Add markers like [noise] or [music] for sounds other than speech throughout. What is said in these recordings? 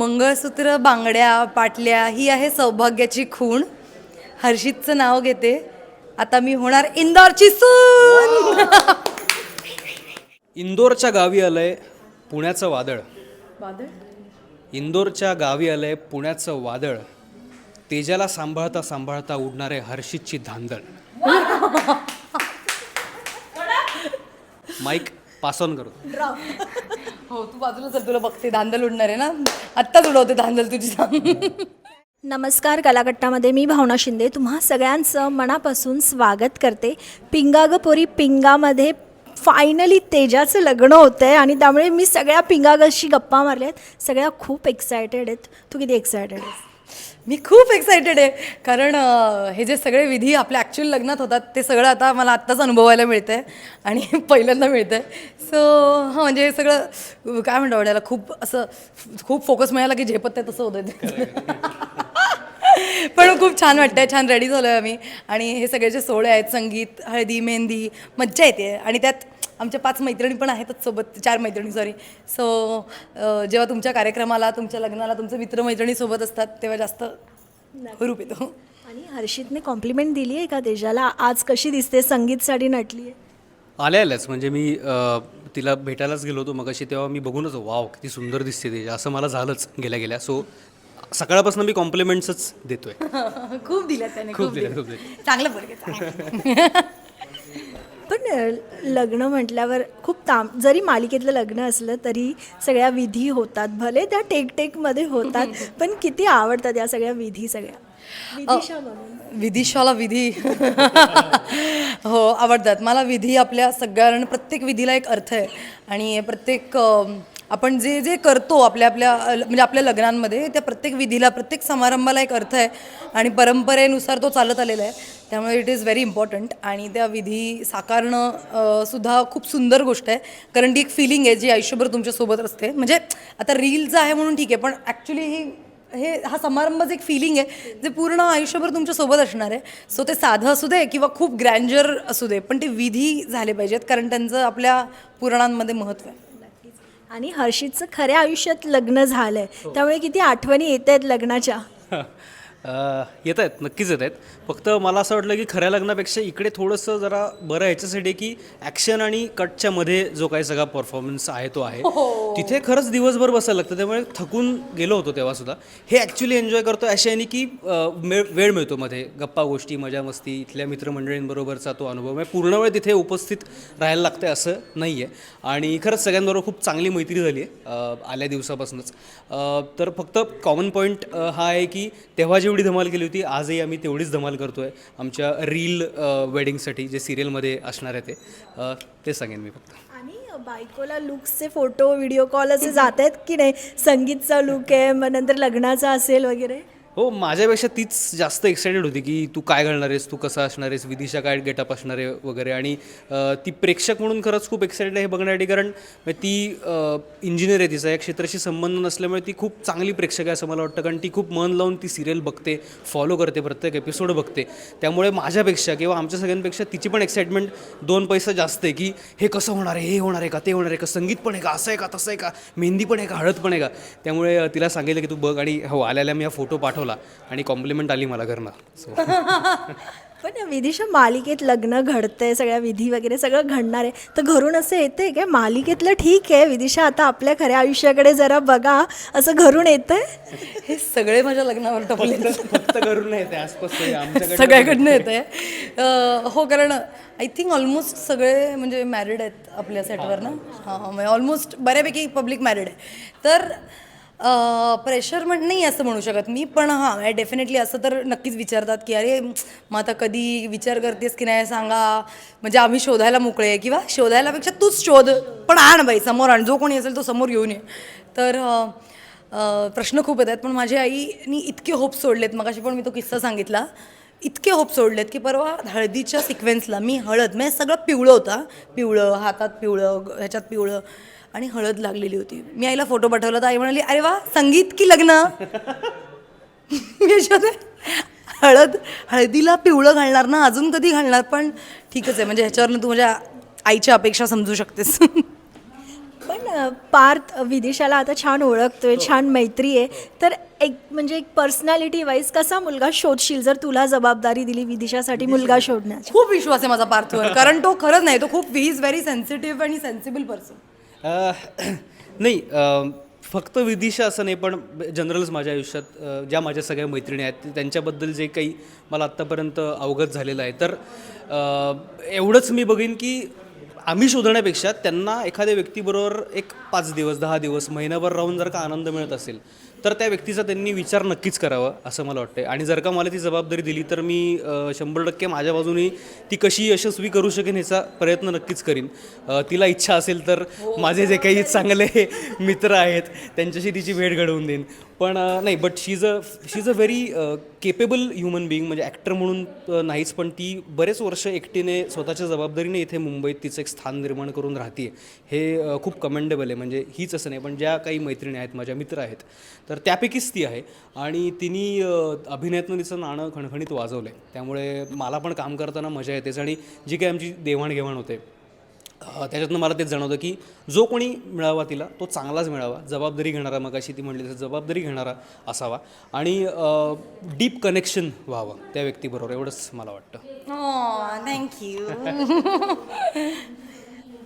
मंगळसूत्र बांगड्या पाटल्या ही आहे सौभाग्याची खूण. हर्षितचं नाव घेते. आता मी होणार इंदौरची सून. [laughs] इंदोरच्या गावी आलंय पुण्याचं वादळ. इंदोरच्या गावी आलंय पुण्याचं वादळ. तेजाला सांभाळता सांभाळता उडणारे हर्षितची धांदळ [laughs] माईक पास ऑन करू. [laughs] हो तू बाजूला चल तुला बघते धांदल उडणार आहे ना? आत्ताच उडवते धांदल तुझी सांग. नमस्कार कलाकट्टामध्ये मी भावना शिंदे. तुम्हा सगळ्यांचं मनापासून स्वागत करते. पिंगा पोरी पिंगामध्ये फायनली तेजाचं लग्न होतं आहे आणि त्यामुळे मी सगळ्या पिंगागशी गप्पा मारल्या आहेत. सगळ्या खूप एक्सायटेड आहेत. तू किती एक्सायटेड आहेस? मी खूप एक्सायटेड आहे. कारण हे जे सगळे विधी आपल्या ॲक्च्युअल लग्नात होतात ते सगळं आता मला आत्ताच अनुभवायला मिळतं आहे आणि [laughs] पहिल्यांदा मिळतं आहे सो हां म्हणजे हे सगळं काय म्हणतो आवडायला खूप असं खूप फोकस मिळाला की झेपत आहे तसं होतं ते. [laughs] पण खूप छान वाटतंय छान रेडी झालो आहे आम्ही. आणि हे सगळे जे सोहळे आहेत संगीत हळदी मेहंदी मज्जा येते. आणि त्यात आमच्या पाच मैत्रिणी पण आहेतच सोबत चार मैत्रिणी सॉरी सो जेव्हा तुमच्या कार्यक्रमाला तुमच्या लग्नाला तुमचे मित्रमैत्रिणी सोबत असतात तेव्हा जास्त हुरूप येतो. आणि हर्षितने कॉम्प्लिमेंट दिली आहे का तेजाला? आज कशी दिसते? संगीतसाठी नटली आहे. आल्या आल्याच म्हणजे मी तिला भेटायलाच गेलो होतो मगाशी तेव्हा मी बघूनच वाव किती सुंदर दिसते तेजा. असं मला झालंच गेल्या गेल्या. सो सकाळपासून मी कॉम्प्लिमेंट्सच देतोय. [laughs] खूप दिल्या त्याने खूप दिल्या, खूप दिल्या. चांगलं बरं [laughs] लग्न म्हटल्यावर खूप ताम जरी मालिकेतलं लग्न असलं तरी सगळ्या विधी होतात भले त्या टेक टेकमध्ये होतात पण किती आवडतात या सगळ्या विधी सगळ्या? विदिशा विधिशाला विधी. [laughs] हो आवडतात. मला विधी आपल्या सगळ्या प्रत्येक विधीला एक अर्थ आहे. आणि प्रत्येक आपण जे जे करतो आपल्या आपल्या म्हणजे आपल्या लग्नांमध्ये त्या प्रत्येक विधीला प्रत्येक समारंभाला एक अर्थ आहे आणि परंपरेनुसार तो चालत आलेला आहे. त्यामुळे इट इज व्हेरी इम्पॉर्टंट आणि त्या विधी साकारणं सुद्धा खूप सुंदर गोष्ट आहे. कारण ती एक फिलिंग आहे जी आयुष्यभर तुमच्यासोबत असते. म्हणजे आता रीलचं आहे म्हणून ठीक आहे पण ॲक्च्युली ही हे हा समारंभच एक फिलिंग आहे जे पूर्ण आयुष्यभर तुमच्यासोबत असणार आहे. सो ते साधं असू दे किंवा खूप ग्रँजर असू दे पण ते विधी झाले पाहिजेत कारण त्यांचं आपल्या पुराणांमध्ये महत्त्व आहे. आणि हर्षितचं खऱ्या आयुष्यात लग्न झालंय. त्यामुळे किती आठवणी येत आहेत लग्नाच्या. [laughs] येत आहेत नक्कीच येत आहेत फक्त मला असं वाटलं की खऱ्या लग्नापेक्षा इकडे थोडंसं जरा बरं ह्याच्यासाठी की ॲक्शन आणि कटच्या मध्ये जो काही सगळा परफॉर्मन्स आहे तो आहे. तिथे खरंच दिवसभर बसायला लागतं. त्यामुळे थकून गेलो होतो तेव्हा सुद्धा. हे ॲक्च्युली एन्जॉय करतो अशा याने की वेळ मिळतो मध्ये. गप्पा गोष्टी मजा मस्ती इथल्या मित्रमंडळींबरोबरचा तो अनुभव. म्हणजे पूर्ण वेळ तिथे उपस्थित राहायला लागतं असं नाही आहे आणि खरंच सगळ्यांबरोबर खूप चांगली मैत्री झाली आहे आल्या दिवसापासूनच. तर फक्त कॉमन पॉईंट हा आहे की तेव्हा जेवढी धमाल केली होती आजही आम्ही तेवढीच धमाल करतो आहे आमच्या रील वेडिंगसाठी जे सिरियलमध्ये असणार आहे ते ते सांगेन मी फक्त. आणि बायकोला लुक्सचे फोटो व्हिडिओ कॉल असे जात आहेत की नाही? संगीतचा लुक आहे मग नंतर लग्नाचा असेल वगैरे? हो माझ्यापेक्षा तीच जास्त एक्सायटेड होती की तू काय घालणार आहेस तू कसं असणार आहेस विदिशा काय गेटअप असणार आहे वगैरे. आणि ती प्रेक्षक म्हणून खरंच खूप एक्सायटेड आहे हे बघण्यासाठी कारण म्हणजे ती इंजिनियर आहे तिचा. या क्षेत्राशी संबंध नसल्यामुळे ती खूप चांगली प्रेक्षक आहे असं मला वाटतं. कारण ती खूप मन लावून ती सिरियल बघते फॉलो करते प्रत्येक एपिसोड बघते. त्यामुळे माझ्यापेक्षा किंवा आमच्या सगळ्यांपेक्षा तिची पण एक्साइटमेंट दोन पैसा जास्त आहे की हे कसं होणार आहे हे होणार आहे का ते होणार आहे का संगीत पण आहे का असं आहे का तसं आहे का मेहंदी पण आहे का हळद पण आहे का. त्यामुळे तिला सांगितलं की तू बघ आणि हो आल्याला मी हा फोटो पाठवला. आणि कॉम्प्लिमेंट आली मला घरनं. सो [laughs] पण या विधीच्या मालिकेत लग्न घडतंय सगळ्या विधी वगैरे सगळं घडणार आहे. तर घरून असं येतंय काय? मालिकेतलं ठीक आहे विदिशा आता आपल्या खऱ्या आयुष्याकडे जरा बघा. असं घरून येतंय? [laughs] हे सगळे माझ्या लग्नावर टपले फक्त करून नाही ते आसपास आमच्याकडे [laughs] सगळ्याकडनं येत आहे हो कारण आय थिंक ऑलमोस्ट सगळे म्हणजे मॅरिड आहेत आपल्या सेटवर ना हां म्हणजे ऑलमोस्ट बऱ्यापैकी पब्लिक मॅरिड आहे. तर प्रेशर म्हण नाही असं म्हणू शकत मी पण हां डेफिनेटली असं तर नक्कीच विचारतात की अरे मग आता कधी विचार करतेस की नाही सांगा. म्हणजे आम्ही शोधायला मोकळे किंवा शोधायलापेक्षा तूच शोध पण आण बाई समोर आण जो कोणी असेल तो समोर घेऊन ये. तर प्रश्न खूप येतात पण माझ्या आईनी इतके होप सोडलेत मगाशी पण मी तो किस्सा सांगितला इतके होप सोडलेत की परवा हळदीच्या सिक्वेन्सला मी हळद म्हणजे सगळं पिवळं होता पिवळं हातात पिवळं ह्याच्यात पिवळं आणि हळद लागलेली होती. मी आईला फोटो पाठवला तर आई म्हणाली अरे वा संगीत की लग्न? [laughs] हळद हळदीला पिवळं घालणार ना अजून कधी घालणार? पण ठीकच आहे. म्हणजे ह्याच्यावरनं तू माझ्या आईच्या अपेक्षा समजू शकतेस. [laughs] पण पार्थ विदिशाला आता छान ओळखतोय छान मैत्री आहे. तर एक म्हणजे एक पर्सनॅलिटी वाईज कसा मुलगा शोधशील जर तुला जबाबदारी दिली विदिशासाठी मुलगा शोधण्याची? खूप विश्वास आहे माझा पार्थवर कारण तो खरंच नाही तो खूप ही इज व्हेरी सेन्सिटिव्ह आणि सेन्सिबल पर्सन [clears throat] नाही फक्त विदिशा असं नाही पण जनरलच माझ्या आयुष्यात ज्या माझ्या सगळ्या मैत्रिणी आहेत त्यांच्याबद्दल जे काही मला आत्तापर्यंत अवगत झालेलं आहे. तर एवढंच मी बघेन की आम्ही शोधण्यापेक्षा त्यांना एखाद्या व्यक्तीबरोबर एक पाच दिवस दहा दिवस महिनाभर राहून जर का आनंद मिळत असेल तर त्या व्यक्तीचा त्यांनी विचार नक्कीच करावा असं मला वाटतं आणि जर का मला ती जबाबदारी दिली तर मी शंभर टक्के माझ्या बाजूनी ती कशी यशस्वी करू शकेन ह्याचा प्रयत्न नक्कीच करीन. तिला इच्छा असेल तर माझे जे काही चांगले मित्र आहेत त्यांच्याशी तिची भेट घडवून देईन. पण नाही but she is a she is म्हणजे a very capable human being म्हणजे ॲक्टर म्हणून नाहीच पण ती बरेच वर्ष एकटीने स्वतःच्या जबाबदारीने इथे मुंबईत तिचं एक स्थान निर्माण करून राहते हे खूप कमेंडेबल आहे. म्हणजे हीच असं नाही पण ज्या काही मैत्रिणी आहेत माझ्या मित्र आहेत तर त्यापैकीच ती आहे. आणि तिने अभिनयातनं तिचं नाणं खणखणीत वाजवलं आहे त्यामुळे मला पण काम करताना मजा येतेच. आणि जी काही आमची देवाणघेवाण होते त्याच्यातनं मला तेच जाणवतं की जो कोणी मिळावा तिला तो चांगलाच मिळावा. जबाबदारी घेणारा मग अशी ती म्हणली तसं जबाबदारी घेणारा असावा आणि डीप कनेक्शन व्हावं त्या व्यक्तीबरोबर एवढंच मला वाटतं. थँक्यू [laughs]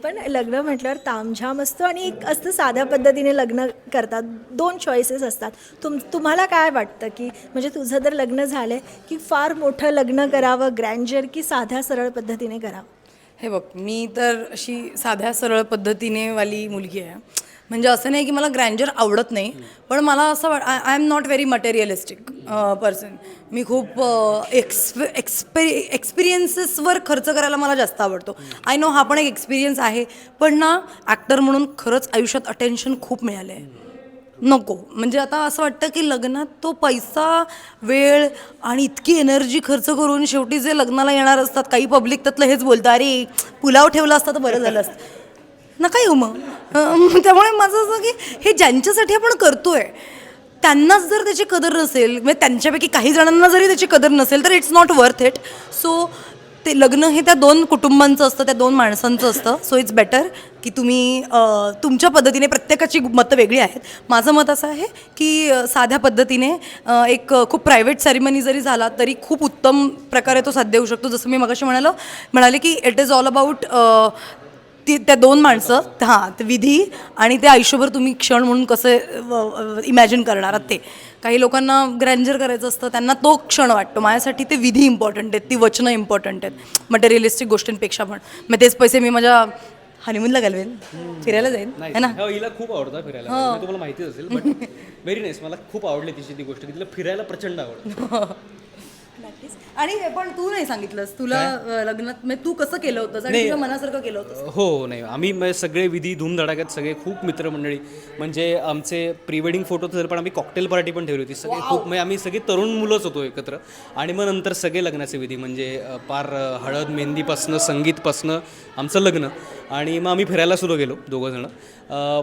पण लग्न म्हटल्यावर तामझाम असतो आणि एक असतं साध्या पद्धतीने लग्न करतात. दोन चॉईसेस असतात. तुम तुम्हाला काय वाटतं की म्हणजे तुझं जर लग्न झालं की फार मोठं लग्न करावं ग्रँजर की साध्या सरळ पद्धतीने करावं? हे बघ मी तर अशी साध्या सरळ पद्धतीने वाली मुलगी आहे. म्हणजे असं नाही की मला ग्रँजर आवडत नाही पण मला असं वाट I I am not very materialistic person मी खूप एक्सपे एक्सपे एक्सपिरियन्सेसवर खर्च करायला मला जास्त आवडतो. आय नो हा पण एक एक्सपिरियन्स आहे पण ना ॲक्टर म्हणून खरंच आयुष्यात अटेन्शन खूप मिळालं आहे नको. म्हणजे आता असं वाटतं की लग्नात तो पैसा वेळ आणि इतकी एनर्जी खर्च करून शेवटी जे लग्नाला येणार असतात काही पब्लिक त्यातलं हेच बोलतं अरे पुलाव ठेवला असता तर बरं झालं असतं. नका येऊ मग. त्यामुळे माझं असं की हे ज्यांच्यासाठी आपण करतोय त्यांनाच जर त्याची कदर नसेल म्हणजे त्यांच्यापैकी काही जणांना जरी त्याची कदर नसेल तर it's not worth it so ते लग्न हे त्या दोन कुटुंबांचं असतं त्या दोन माणसांचं असतं. सो इट्स बेटर की तुम्ही तुमच्या पद्धतीने प्रत्येकाची मतं वेगळी आहेत. माझं मत असं आहे की साध्या पद्धतीने एक खूप प्रायव्हेट सेरेमनी जरी झाला तरी खूप उत्तम प्रकारे तो साध्य होऊ शकतो. जसं मी मगाशी म्हणालो म्हणाले की इट इज ऑल अबाउट ती त्या दोन माणसं हां ते विधी आणि ते आयुष्यभर तुम्ही क्षण म्हणून कसं इमॅजिन करणार आहात ते. काही लोकांना ग्रँजर करायचं असतं त्यांना तो क्षण वाटतो. माझ्यासाठी ते विधी इम्पॉर्टंट आहेत ती वचनं इम्पॉर्टंट आहेत. मटेरियलिस्टिक गोष्टींपेक्षा पण. मग तेच पैसे मी माझ्या हनीमूनला घालवेन. फिरायला जाईन. है ना? हो, हिला खूप आवडतं फिरायला. म्हणजे तुम्हाला माहितीच असेल बट व्हेरी नाईस मला खूप आवडली तिची ती गोष्ट. की तिला फिरायला प्रचंड आवडतं. [laughs] आणि पण तू नाही सांगितलंस. तुला लग्नात म्हणजे तू कसं केलं आणि तुझ्या मनासारखं केलं होतंस. हो नाही. आम्ही म्हणजे सगळे विधी धूमधडाक्यात सगळे खूप मित्रमंडळी. म्हणजे आमचे प्री वेडिंग फोटो तर पण आम्ही कॉकटेल पार्टी पण ठेवली होती. सगळे खूप म्हणजे आम्ही सगळे तरुण मुलंच होतो एकत्र. आणि मग नंतर सगळे लग्नाचे विधी म्हणजे पार हळद मेहंदीपासनं संगीतपासनं आमचं लग्न. आणि मग आम्ही फिरायला सुरू गेलो दोघंजणं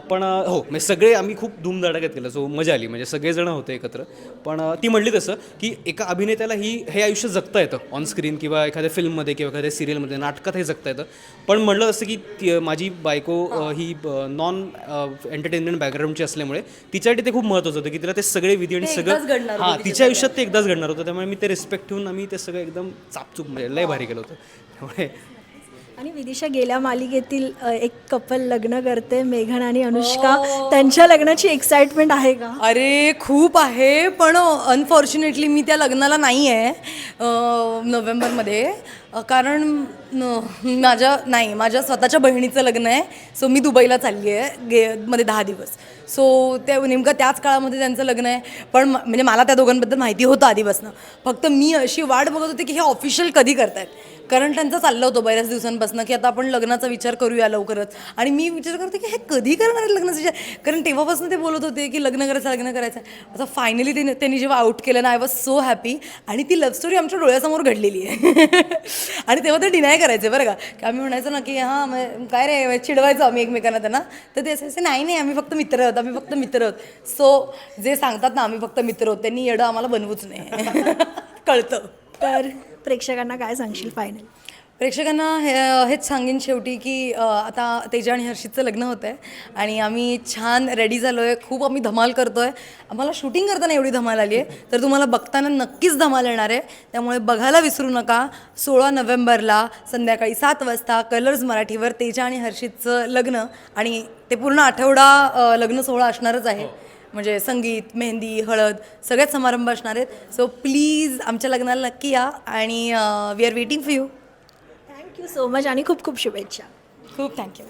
पण हो म्हणजे सगळे आम्ही खूप धूमधडाक्यात केलं सो मजा आली. म्हणजे सगळेजण होते एकत्र. पण ती म्हणली तसं की एका अभिनेत्याला ही हे आयुष्य जगता येतं ऑन स्क्रीन किंवा एखाद्या फिल्ममध्ये किंवा एखाद्या सिरियलमध्ये नाटकात हे जगता येतं. पण म्हणलं असं की ती- माझी बायको ही नॉन एंटरटेनमेंट बॅकग्राऊंडची असल्यामुळे तिच्यासाठी ते खूप महत्त्वाचं होतं की तिला ते सगळे विधी आणि सगळं हां तिच्या तिच्या आयुष्यात ते एकदाच घडणार होतं. त्यामुळे मी ते रिस्पेक्ट ठेवून आम्ही ते सगळं एकदम चापचूप म्हणजे लय भारी केलं होतं. त्यामुळे आणि विदिशा गेल्या मालिकेतील अ, एक कपल लग्न करते मेघन आणि अनुष्का. त्यांच्या लग्नाची एक्साइटमेंट आहे का? अरे खूप आहे पण अनफॉर्च्युनेटली मी त्या लग्नाला नाही आहे अं, नोव्हेंबरमध्ये. अं, कारण न- माझ्या नाही माझ्या स्वतःच्या बहिणीचं लग्न आहे सो मी दुबईला चालली आहे गे मध्ये दहा दिवस. सो ते नेमकं त्याच काळामध्ये त्यांचं लग्न आहे पण म- म्हणजे मला त्या दोघांबद्दल माहिती होतं आधीपासून. फक्त मी अशी वाट बघत होते की हे ऑफिशियल कधी करतायत. कारण त्यांचं चाललं होतं बऱ्याच दिवसांपासून की आता आपण लग्नाचा विचार करूया लवकरच. आणि मी विचार करते की हे कधी करणार आहे लग्नाचा विचार? कारण तेव्हापासून ते बोलत होते की लग्न करायचं लग्न करायचं. आता फायनली त्यांनी त्यांनी जेव्हा आउट केलं ना आय वॉज सो हॅपी आणि ती लव्ह स्टोरी आमच्या डोळ्यासमोर घडलेली आहे. [laughs] आणि तेव्हा ते डिनाय करायचे बरं का. की आम्ही म्हणायचो ना की हां मग काय रे चिडवायचो आम्ही एकमेकांना त्यांना. तर ते असायचे नाही नाही आम्ही फक्त मित्र आहोत आम्ही फक्त मित्र आहोत. सो जे सांगतात ना आम्ही फक्त मित्र आहोत त्यांनी येडं आम्हाला बनवूच नाही [laughs] कळतं. तर प्रेक्षकांना काय सांगशील फायनल प्रेक्षकांना हे हेच सांगेन शेवटी की आता तेजा आणि हर्षितचं लग्न होतं आहे आणि आम्ही छान रेडी झालो आहे खूप आम्ही धमाल करतो आहे आम्हाला शूटिंग करताना एवढी धमाल आली आहे तर तुम्हाला बघताना नक्कीच धमाल येणार आहे. त्यामुळे बघायला विसरू नका. सोळा नोव्हेंबरला संध्याकाळी सात वाजता कलर्स मराठीवर तेजा आणि हर्षितचं लग्न आणि ते पूर्ण आठवडा लग्न सोहळा असणारच आहे. म्हणजे संगीत मेहंदी हळद सगळ्याच समारंभ असणार आहेत. सो प्लीज आमच्या लग्नाला नक्की या आणि we are waiting for you thank you so much आणि खूप खूप शुभेच्छा. खूप थँक्यू